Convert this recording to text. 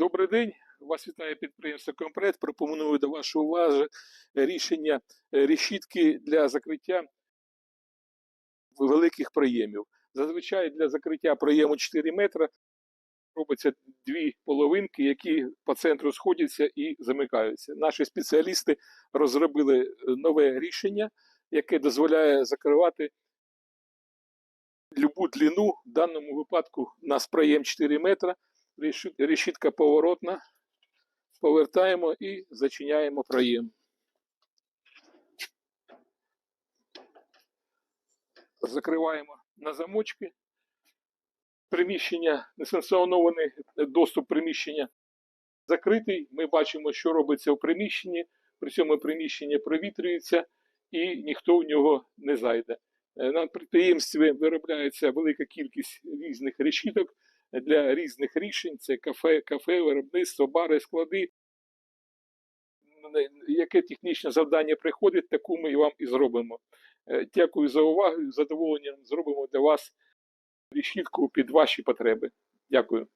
Добрий день. Вас вітає підприємство Комплект. Пропоную до вашої уваги рішення е, решітки для закриття великих проємів. Зазвичай для закриття проєму 4 метри робиться дві половинки, які по центру сходяться і замикаються. Наші спеціалісти розробили е, нове рішення, яке дозволяє закривати любу длину, в даному випадку у нас проєм 4 метра, решітка поворотна, повертаємо і зачиняємо проєм. Закриваємо на замочки. Приміщення, несанкціонований доступ приміщення закритий. Ми бачимо, що робиться в приміщенні. При цьому приміщення провітрюється і ніхто в нього не зайде. Е, На підприємстві виробляється велика кількість різних решіток для різних рішень. Це кафе, кафе, виробництво, бари, склади. Яке технічне завдання приходить, таку ми вам і зробимо. Е, Дякую за увагу. З задоволенням зробимо для вас рішітку під ваші потреби. Дякую.